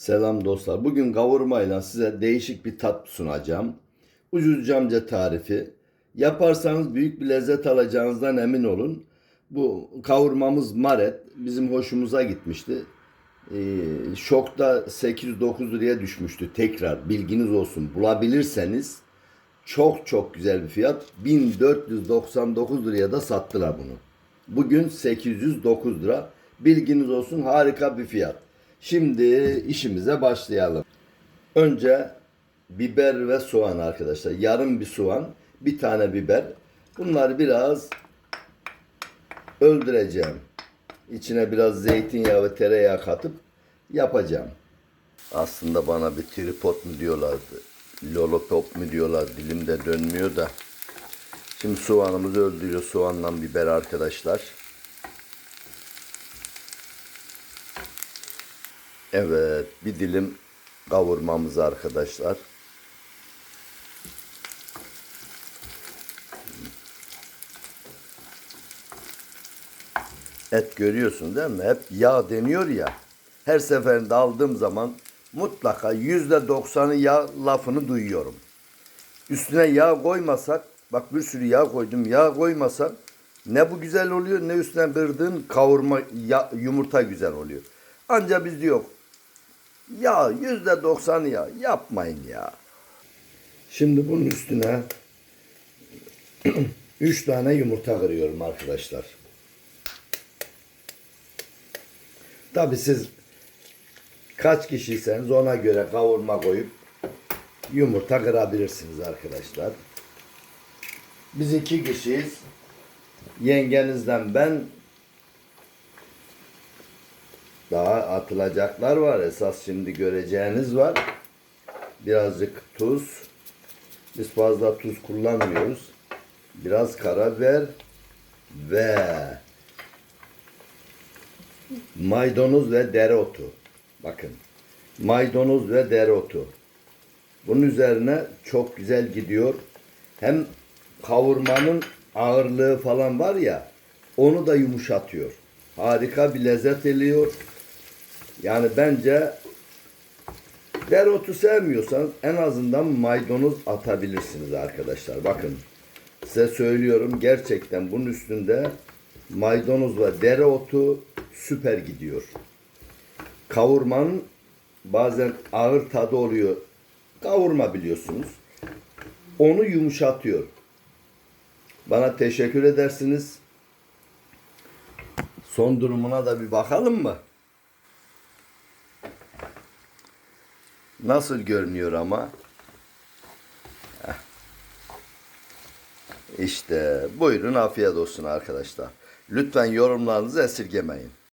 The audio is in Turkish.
Selam dostlar. Bugün kavurmayla size değişik bir tat sunacağım. Ucuzcamca tarifi. Yaparsanız büyük bir lezzet alacağınızdan emin olun. Bu kavurmamız maret. Bizim hoşumuza gitmişti. Ee, şokta 809 liraya düşmüştü tekrar. Bilginiz olsun. Bulabilirseniz çok çok güzel bir fiyat. 1499 liraya da sattılar bunu. Bugün 809 lira. Bilginiz olsun harika bir fiyat. Şimdi işimize başlayalım. Önce biber ve soğan arkadaşlar. Yarım bir soğan, bir tane biber. Bunları biraz öldüreceğim. İçine biraz zeytinyağı ve tereyağı katıp yapacağım. Aslında bana bir tripod mu diyorlardı. Lollipop mu diyorlar. Dilimde dönmüyor da. Şimdi soğanımızı öldürüyor. Soğanla biber arkadaşlar. Evet, bir dilim kavurmamız arkadaşlar. Et görüyorsun değil mi? Hep yağ deniyor ya. Her seferinde aldığım zaman mutlaka yüzde doksanı yağ lafını duyuyorum. Üstüne yağ koymasak, bak bir sürü yağ koydum, yağ koymasak ne bu güzel oluyor ne üstüne kırdığın kavurma ya, yumurta güzel oluyor. Ancak biz diyor ya yüzde doksanı ya yapmayın ya. Şimdi bunun üstüne üç tane yumurta kırıyorum arkadaşlar. Tabi siz kaç kişiyseniz ona göre kavurma koyup yumurta kırabilirsiniz arkadaşlar. Biz iki kişiyiz. Yengenizden ben daha atılacaklar var. Esas şimdi göreceğiniz var. Birazcık tuz. Biz fazla tuz kullanmıyoruz. Biraz karabiber ve maydanoz ve dereotu. Bakın. Maydanoz ve dereotu. Bunun üzerine çok güzel gidiyor. Hem kavurmanın ağırlığı falan var ya onu da yumuşatıyor. Harika bir lezzet eliyor. Yani bence dereotu sevmiyorsanız en azından maydanoz atabilirsiniz arkadaşlar. Bakın size söylüyorum gerçekten bunun üstünde maydanoz ve dereotu süper gidiyor. Kavurmanın bazen ağır tadı oluyor. Kavurma biliyorsunuz. Onu yumuşatıyor. Bana teşekkür edersiniz. Son durumuna da bir bakalım mı? Nasıl görünüyor ama? Heh. İşte buyurun afiyet olsun arkadaşlar. Lütfen yorumlarınızı esirgemeyin.